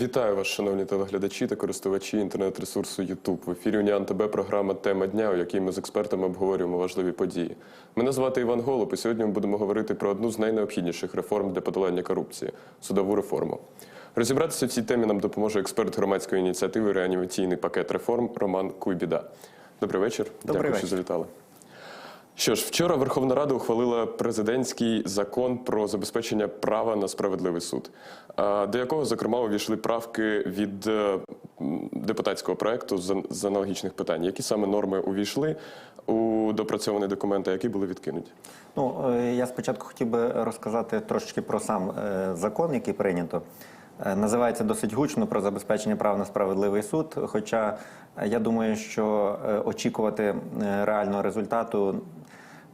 Вітаю вас, шановні телеглядачі та користувачі інтернет-ресурсу YouTube. В ефірі Уніан ТБ програма Тема дня, у якій ми з експертами обговорюємо важливі події. Мене звати Іван Голуб, і сьогодні ми будемо говорити про одну з найнеобхідніших реформ для подолання корупції судову реформу. Розібратися в цій темі нам допоможе експерт громадської ініціативи Реанімаційний пакет реформ Роман Куйбіда. Добрий вечір. Добрий Дякую, що завітали. Що ж, вчора Верховна Рада ухвалила президентський закон про забезпечення права на справедливий суд, до якого, зокрема, увійшли правки від е, депутатського проекту з, аналогічних питань. Які саме норми увійшли у допрацьований документ, а які були відкинуті? Ну, е, я спочатку хотів би розказати трошечки про сам е, закон, який прийнято. Називається досить гучно про забезпечення прав на справедливий суд. Хоча я думаю, що очікувати реального результату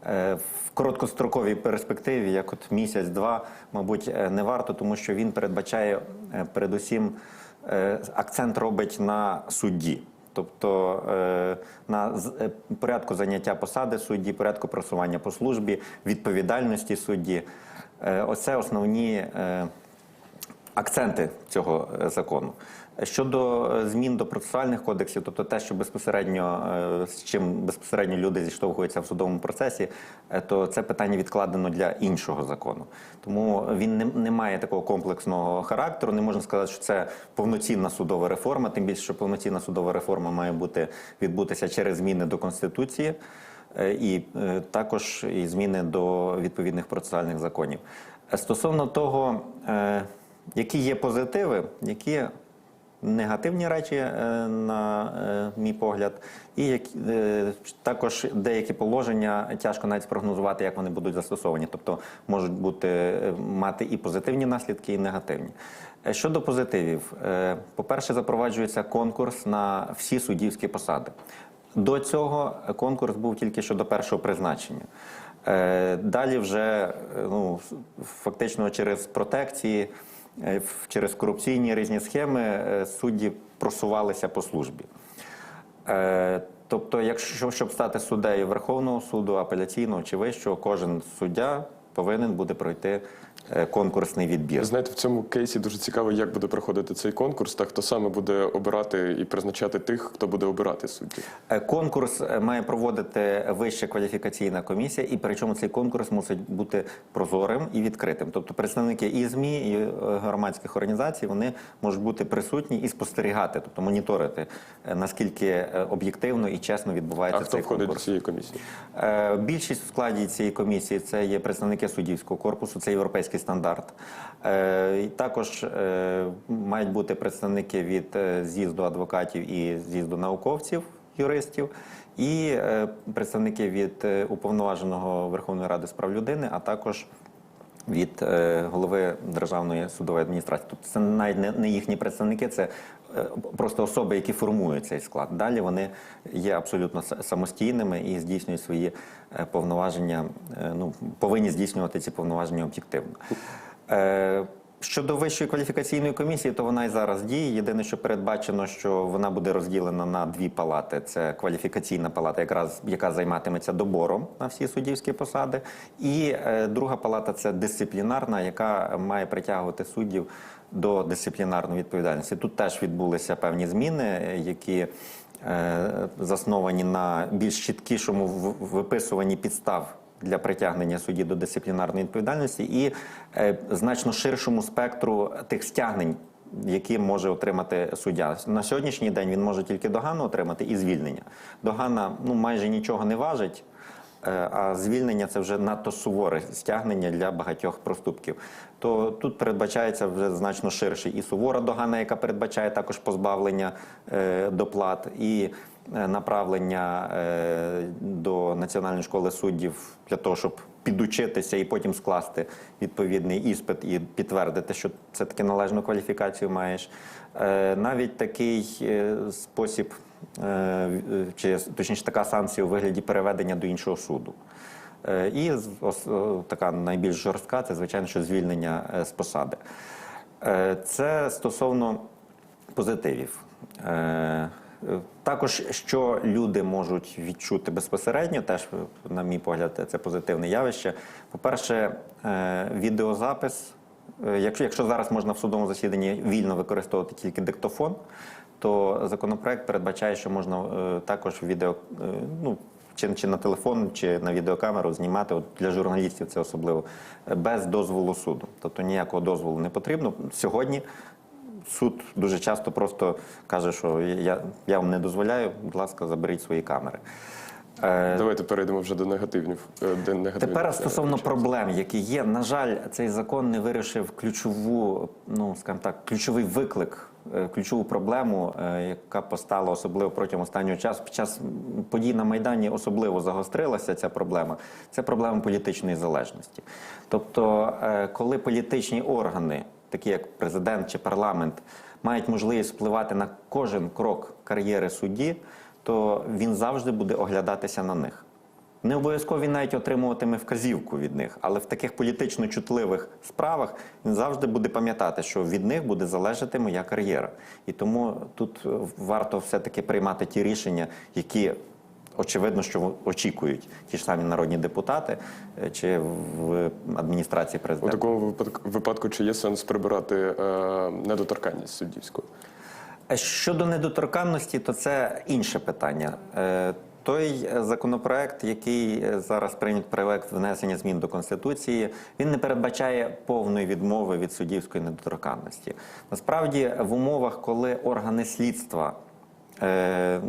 в короткостроковій перспективі, як от місяць-два, мабуть, е, не варто, тому що він передбачає е, передусім е, акцент робить на судді. Тобто е, на е, порядку заняття посади судді, порядку просування по службі, відповідальності судді. Е, Оце основні е, акценти цього е, закону. Щодо е, змін до процесуальних кодексів, тобто те, що безпосередньо е, з чим безпосередньо люди зіштовхуються в судовому процесі, е, то це питання відкладено для іншого закону. Тому він не, не має такого комплексного характеру. Не можна сказати, що це повноцінна судова реформа. Тим більше, що повноцінна судова реформа має бути відбутися через зміни до конституції. І також і зміни до відповідних процесуальних законів. Стосовно того, які є позитиви, які негативні речі, е, на е, мій погляд, і е, також деякі положення тяжко навіть спрогнозувати, як вони будуть застосовані. Тобто можуть бути мати і позитивні наслідки, і негативні. Щодо позитивів, по-перше, запроваджується конкурс на всі суддівські посади. До цього конкурс був тільки щодо першого призначення. Далі вже ну, фактично через протекції, через корупційні різні схеми е, судді просувалися по службі. Е, Тобто, якщо щоб стати суддею Верховного суду, апеляційного чи вищого, кожен суддя повинен буде пройти е, конкурсний відбір. Знаєте, в цьому кейсі дуже цікаво, як буде проходити цей конкурс, та хто саме буде обирати і призначати тих, хто буде обирати суддів. Е, Конкурс е, має проводити вища кваліфікаційна комісія, і причому цей конкурс мусить бути прозорим і відкритим. Тобто представники і ЗМІ, і громадських організацій вони можуть бути присутні і спостерігати, тобто моніторити, наскільки об'єктивно і чесно відбувається А хто цей входить до цієї комісії? Більшість в складі цієї комісії це є представники суддівського корпусу, це європейський стандарт. Е, Також е, мають бути представники від е, з'їзду адвокатів і з'їзду науковців, юристів, і представники від уповноваженого Верховної Ради з прав людини, а також від е, голови Державної судової адміністрації. Тобто це навіть не, їхні представники, це е, просто особи, які формують цей склад. Далі вони є абсолютно самостійними і здійснюють свої е, повноваження, ну, повинні здійснювати ці повноваження об'єктивно. Щодо вищої кваліфікаційної комісії, то вона і зараз діє. Єдине, що передбачено, що вона буде розділена на дві палати: це кваліфікаційна палата, якраз яка займатиметься добором на всі суддівські посади, і е, друга палата це дисциплінарна, яка має притягувати суддів до дисциплінарної відповідальності. Тут теж відбулися певні зміни, які е, засновані на більш чіткішому виписуванні підстав для притягнення судді до дисциплінарної відповідальності і е, значно ширшому спектру тих стягнень, які може отримати суддя. На сьогоднішній день він може тільки догану отримати і звільнення. Догана ну майже нічого не важить. е, А звільнення це вже надто суворе стягнення для багатьох проступків. То тут передбачається вже значно ширше і сувора догана, яка передбачає також позбавлення е, доплат, і направлення Національної школи суддів для того, щоб підучитися і потім скласти відповідний іспит і підтвердити, що це таки належну кваліфікацію маєш. Е, Навіть такий е, спосіб, е, чи точніше така санкція у вигляді переведення до іншого суду. І така найбільш жорстка це, звичайно, що звільнення з посади. Це стосовно позитивів. Також, що люди можуть відчути безпосередньо, теж, на мій погляд, це позитивне явище. По-перше, е, відеозапис Е, Якщо, якщо зараз можна в судовому засіданні вільно використовувати тільки диктофон, то законопроект передбачає, що можна е, також відео, ну, чи, чи на телефон, чи на відеокамеру знімати. От для журналістів це особливо без дозволу суду. Тобто ніякого дозволу не потрібно. Сьогодні суд дуже часто просто каже, що я, я вам не дозволяю, будь ласка, заберіть свої камери. Е, Давайте перейдемо вже до негативів. е, До негативних Тепер е, стосовно речей. проблем, які є, на жаль, цей закон не вирішив ключову, ну скажімо так, ключовий виклик, ключову проблему, яка постала особливо протягом останнього часу. Під час подій на майдані особливо загострилася ця проблема. Це проблема політичної залежності. Тобто, коли політичні органи, такі як президент чи парламент, мають можливість впливати на кожен крок кар'єри судді, то він завжди буде оглядатися на них. Не обов'язково він навіть отримуватиме вказівку від них, але в таких політично чутливих справах він завжди буде пам'ятати, що від них буде залежати моя кар'єра. І тому тут е, варто все-таки приймати ті рішення, які очевидно, що очікують ті ж самі народні депутати е, чи в адміністрації У президента. такому випадку, випадку чи є сенс прибирати е, недоторканність суддівську? Е, Щодо недоторканності, то це інше питання. Е, Той е, законопроект, який зараз прийнят проект внесення змін до конституції, він не передбачає повної відмови від суддівської недоторканності. Насправді, в умовах, коли органи слідства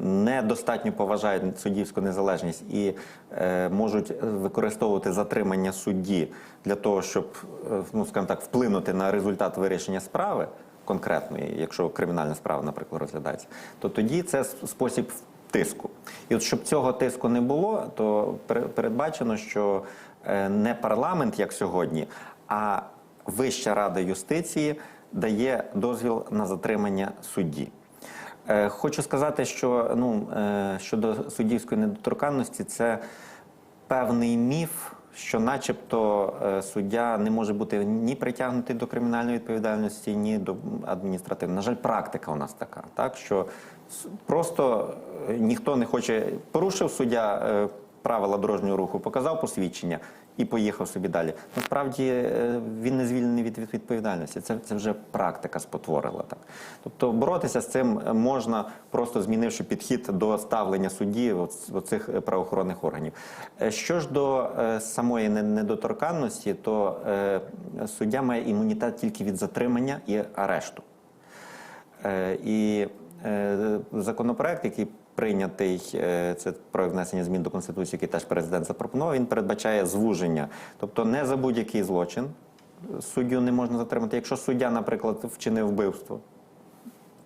недостатньо поважають суддівську незалежність і е, можуть використовувати затримання судді для того, щоб е, ну, так, вплинути на результат вирішення справи конкретної, якщо кримінальна справа, наприклад, розглядається, то тоді це спосіб тиску. І от щоб цього тиску не було, то пере- передбачено, що е, не парламент, як сьогодні, а Вища рада юстиції дає дозвіл на затримання судді. Е, Хочу сказати, що ну, е, щодо суддівської недоторканності, це певний міф, що, начебто, е, суддя не може бути ні притягнутий до кримінальної відповідальності, ні до адміністративної. На жаль, практика у нас така, так що просто ніхто не хоче порушив суддя правила дорожнього руху, показав посвідчення. І поїхав собі далі. Насправді е, він не звільнений від від відповідальності. Це, це вже практика спотворила так. Тобто боротися з цим можна просто змінивши підхід до ставлення судді оц- оцих е, правоохоронних органів. Е, Що ж до е, самої недоторканності, то е, суддя має імунітет тільки від затримання і арешту. Е, І е, законопроект, який прийнятий, е, це про внесення змін до конституції, який теж президент запропонував, він передбачає звуження, тобто не за будь-який злочин суддю не можна затримати. Якщо суддя, наприклад, вчинив вбивство,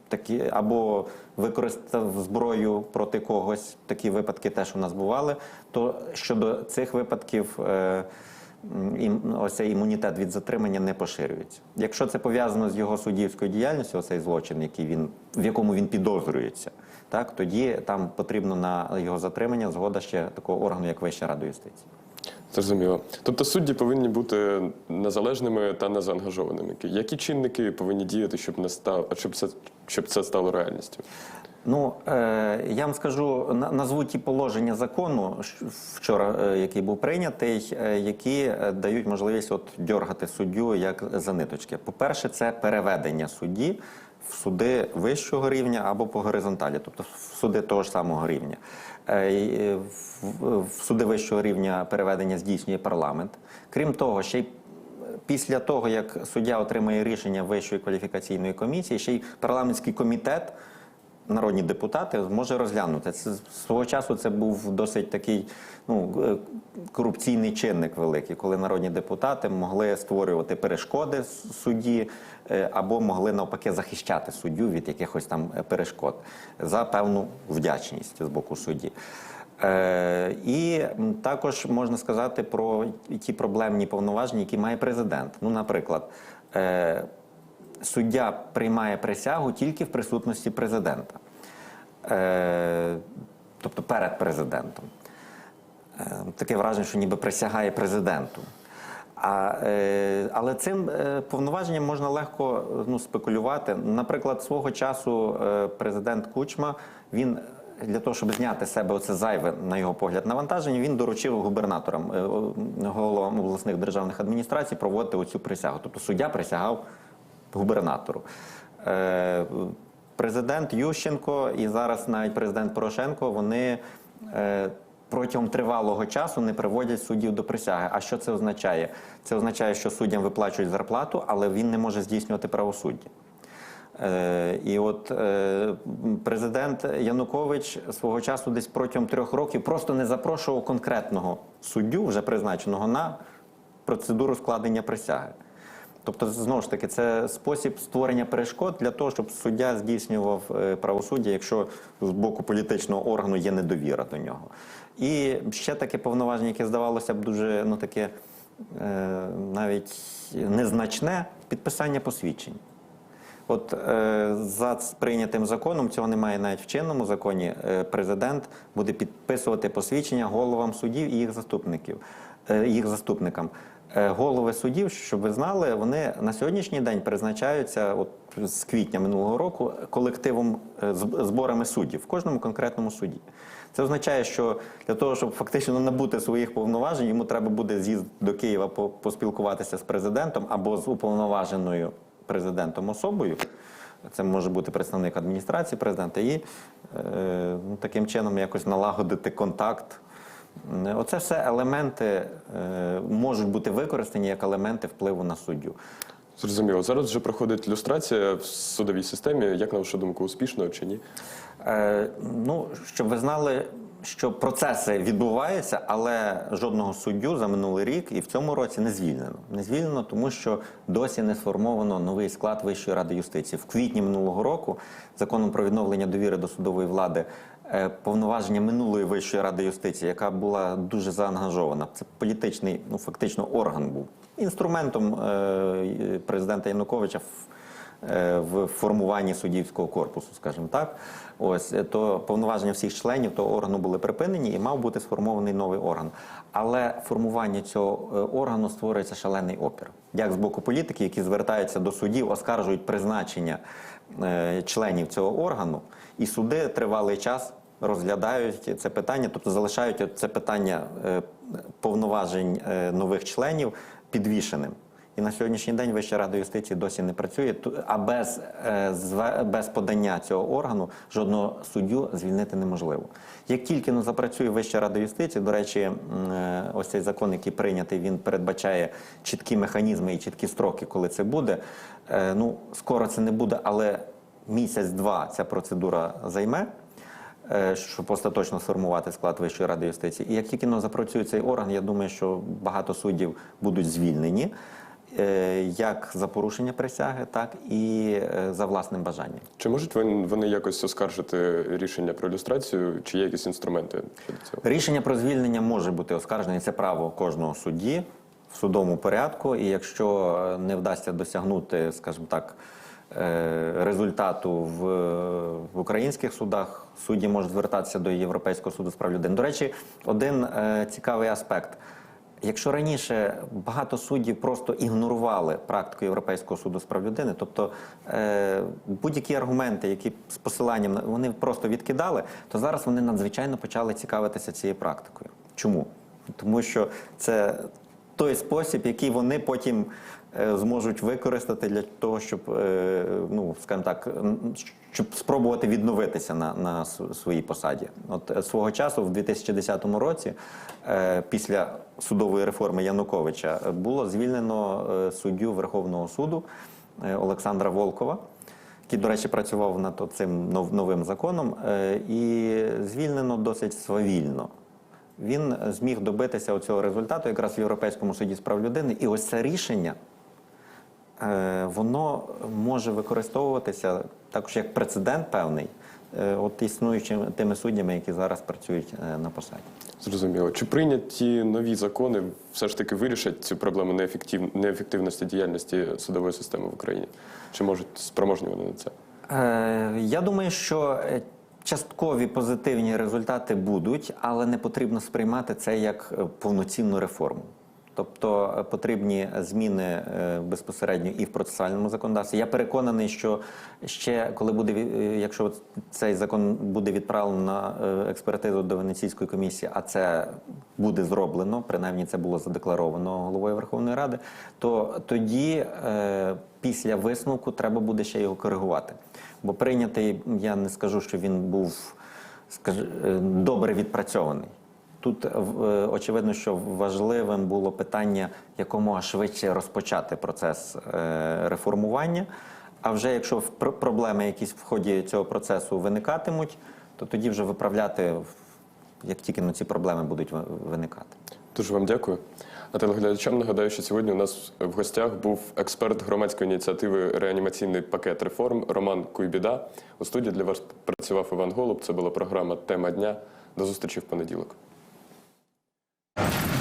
такі або використав зброю проти когось, такі випадки теж у нас бували. То щодо цих випадків е, ось цей імунітет від затримання не поширюється. Якщо це пов'язано з його суддівською діяльністю, оцей злочин, який він в якому він підозрюється, так тоді там потрібно на його затримання згода ще такого органу, як Вища рада юстиції. Зрозуміло. Тобто судді повинні бути незалежними та незаангажованими. Які чинники повинні діяти, щоб не став, щоб це щоб це стало реальністю? Ну е, я вам скажу, на- назву ті положення закону вчора, е, який був прийнятий, е, які е, дають можливість от дьоргати суддю як за ниточки. По-перше, це переведення судді в суди вищого рівня або по горизонталі, тобто в суди того ж самого рівня. Е, е, В суди вищого рівня переведення здійснює парламент. Крім того, ще й після того, як суддя отримає рішення Вищої кваліфікаційної комісії, ще й парламентський комітет, народні депутати зможе розглянути. Це свого часу це був досить такий ну, е, корупційний чинник великий, коли народні депутати могли створювати перешкоди судді е, або могли навпаки захищати суддю від якихось там е, перешкод за певну вдячність з боку судді. Е, і також можна сказати про ті проблемні повноваження, які має президент. Ну, наприклад, е, суддя приймає присягу тільки в присутності президента, е, тобто перед президентом. Е, Таке враження, що ніби присягає президенту. А, е, але цим е, повноваженням можна легко ну, спекулювати. Наприклад, свого часу е, президент Кучма він для того, щоб зняти себе оце зайве, на його погляд, навантаження, він доручив губернаторам, е, головам обласних державних адміністрацій проводити оцю присягу. Тобто суддя присягав губернатору. Е, Президент Ющенко і зараз навіть президент Порошенко вони е, протягом тривалого часу не приводять суддів до присяги. А що це означає? Це означає, що суддям виплачують зарплату, але він не може здійснювати правосуддя. Е, І от президент Янукович свого часу десь протягом трьох років просто не запрошував конкретного суддю, вже призначеного на процедуру складення присяги. Тобто, знову ж таки, це спосіб створення перешкод для того, щоб суддя здійснював е, правосуддя, якщо з боку політичного органу є недовіра до нього. І ще таке повноваження, яке здавалося б дуже ну таке е, навіть незначне підписання посвідчень. От е, за прийнятим законом цього немає навіть в чинному законі. Е, президент буде підписувати посвідчення головам судів і їх заступників, е, їх заступникам. Е, голови судів, щоб ви знали, вони на сьогоднішній день призначаються от з квітня минулого року колективом е, зборами суддів в кожному конкретному суді. Це означає, що для того, щоб фактично набути своїх повноважень, йому треба буде з'їзд до Києва по- поспілкуватися з президентом або з уповноваженою президентом особою. Це може бути представник адміністрації президента, і е, ну, таким чином якось налагодити контакт. М, Оце все елементи е, можуть бути використані як елементи впливу на суддю. Зрозуміло. Зараз вже проходить люстрація в судовій системі. Як на вашу думку, успішно чи ні? Е, ну, щоб ви знали, що процеси відбуваються, але жодного суддю за минулий рік і в цьому році не звільнено. Не звільнено, тому що досі не сформовано новий склад Вищої ради юстиції. В квітні минулого року законом про відновлення довіри до судової влади. Е, Повноваження минулої Вищої ради юстиції, яка була дуже заангажована, це політичний, ну фактично орган був інструментом е, президента Януковича в е, в формуванні суддівського корпусу, скажімо так. Ось то повноваження всіх членів того органу були припинені і мав бути сформований новий орган. Але формування цього органу створюється шалений опір. Як з боку політики, які звертаються до судів, оскаржують призначення членів цього органу, і суди тривалий час розглядають це питання, тобто залишають це питання е, повноважень е, нових членів підвішеним. І на сьогоднішній день Вища рада юстиції досі не працює, а без, е, без подання цього органу жодного суддю звільнити неможливо. Як тільки ну, запрацює Вища рада юстиції, до речі, е, ось цей закон, який прийнятий, він передбачає чіткі механізми і чіткі строки, коли це буде. Е, Ну, скоро це не буде, але місяць-два ця процедура займе щоб остаточно сформувати склад Вищої ради юстиції. І як тільки ну, запрацює цей орган, я думаю, що багато суддів будуть звільнені як за порушення присяги, так і е, за власним бажанням. Чи можуть вони, якось оскаржити рішення про люстрацію? Чи є якісь інструменти щодо цього? Рішення про звільнення може бути оскаржене. Це право кожного судді в судовому порядку. І якщо е, не вдасться досягнути, скажімо так, е, результату в, в українських судах, судді можуть звертатися до Європейського суду з прав людини. До речі, один е, цікавий аспект. Якщо раніше багато суддів просто ігнорували практику Європейського суду з прав людини, тобто е, будь-які аргументи, які з посиланням вони просто відкидали, то зараз вони надзвичайно почали цікавитися цією практикою. Чому? Тому що це той спосіб, який вони потім е, зможуть використати для того, щоб, е, ну скажімо так, щоб спробувати відновитися на, на своїй посаді. От е, свого часу, в 2010 році, е, після судової реформи Януковича, е, було звільнено е, суддю Верховного суду Олександра Волкова. Який, до речі, працював над цим новим законом, е, і звільнено досить свавільно він зміг добитися цього результату якраз в Європейському суді з прав людини. І ось це рішення воно може використовуватися також як прецедент певний, е, от існуючими тими суддями, які зараз працюють е, на посаді. Зрозуміло. Чи прийняті нові закони все ж таки вирішать цю проблему неефектив... неефективності діяльності судової системи в Україні? Чи можуть спроможні вони на це? Е, Я думаю, що е, часткові позитивні результати будуть, але не потрібно сприймати це як е, повноцінну реформу. Тобто е, потрібні зміни е, безпосередньо і в процесуальному законодавстві. Я переконаний, що ще коли буде е, якщо цей закон буде відправлено на е, експертизу до Венеційської комісії, а це буде зроблено, принаймні це було задекларовано головою Верховної Ради, то тоді е, після висновку треба буде ще його коригувати. Бо прийнятий, я не скажу, що він був скажи, е, добре відпрацьований. Тут е, е, очевидно, що важливим було питання якомога швидше розпочати процес е, реформування. А вже якщо проблеми якісь в ході цього процесу виникатимуть, то тоді вже виправляти, як тільки на ці проблеми будуть виникати. Дуже вам дякую. А телеглядачам нагадаю, що сьогодні у нас в гостях був експерт громадської ініціативи Реанімаційний пакет реформ Роман Куйбіда. У студії для вас працював Іван Голуб. Це була програма Тема дня. До зустрічі в понеділок. you